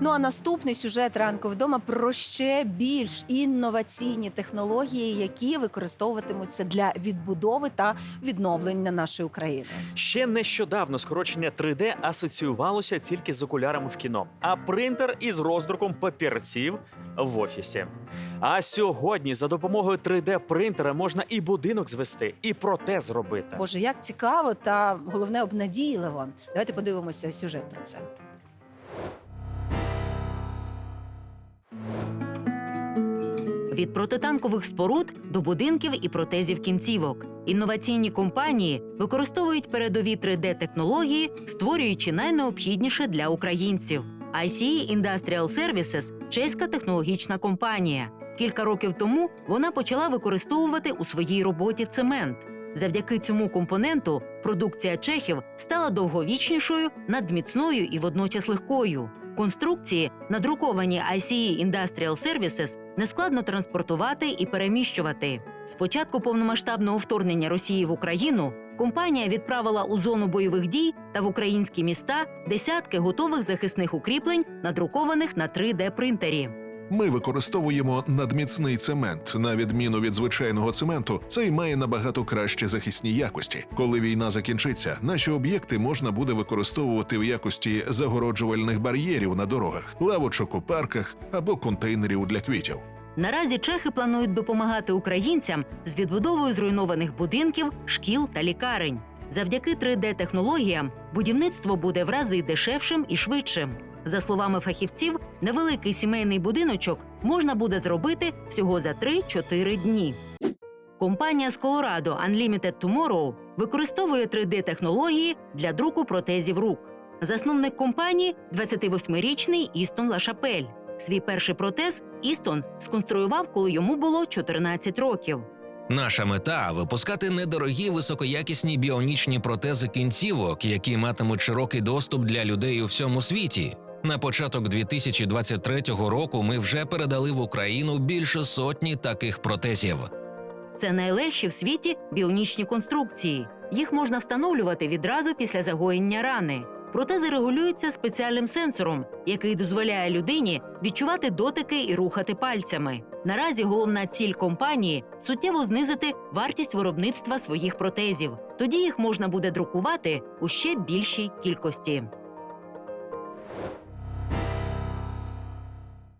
Ну а наступний сюжет ранку вдома про ще більш інноваційні технології, які використовуватимуться для відбудови та відновлення нашої України. Ще нещодавно скорочення 3D асоціювалося тільки з окулярами в кіно, а принтер із роздруком папірців в офісі. А сьогодні за допомогою 3D принтера можна і будинок звести, і протез зробити. Боже, як цікаво та головне обнадійливо. Давайте подивимося сюжет про це. Від протитанкових споруд до будинків і протезів кінцівок. Інноваційні компанії використовують передові 3D-технології, створюючи найнеобхідніше для українців. ICE Industrial Services – чеська технологічна компанія. Кілька років тому вона почала використовувати у своїй роботі цемент. Завдяки цьому компоненту продукція чехів стала довговічнішою, надміцною і водночас легкою. Конструкції, надруковані ICE Industrial Services, нескладно транспортувати і переміщувати. З початку повномасштабного вторгнення Росії в Україну компанія відправила у зону бойових дій та в українські міста десятки готових захисних укріплень, надрукованих на 3D-принтері. Ми використовуємо надміцний цемент. На відміну від звичайного цементу, цей має набагато кращі захисні якості. Коли війна закінчиться, наші об'єкти можна буде використовувати в якості загороджувальних бар'єрів на дорогах, лавочок у парках або контейнерів для квітів. Наразі чехи планують допомагати українцям з відбудовою зруйнованих будинків, шкіл та лікарень. Завдяки 3D-технологіям будівництво буде в рази дешевшим і швидшим. За словами фахівців, невеликий сімейний будиночок можна буде зробити всього за 3-4 дні. Компанія з Колорадо Unlimited Tomorrow використовує 3D-технології для друку протезів рук. Засновник компанії 28-річний Істон Лашапель. Свій перший протез Істон сконструював, коли йому було 14 років. Наша мета випускати недорогі високоякісні біонічні протези кінцівок, які матимуть широкий доступ для людей у всьому світі. На початок 2023 року ми вже передали в Україну більше сотні таких протезів. Це найлегші в світі біонічні конструкції. Їх можна встановлювати відразу після загоєння рани. Протези регулюються спеціальним сенсором, який дозволяє людині відчувати дотики і рухати пальцями. Наразі головна ціль компанії суттєво знизити вартість виробництва своїх протезів. Тоді їх можна буде друкувати у ще більшій кількості.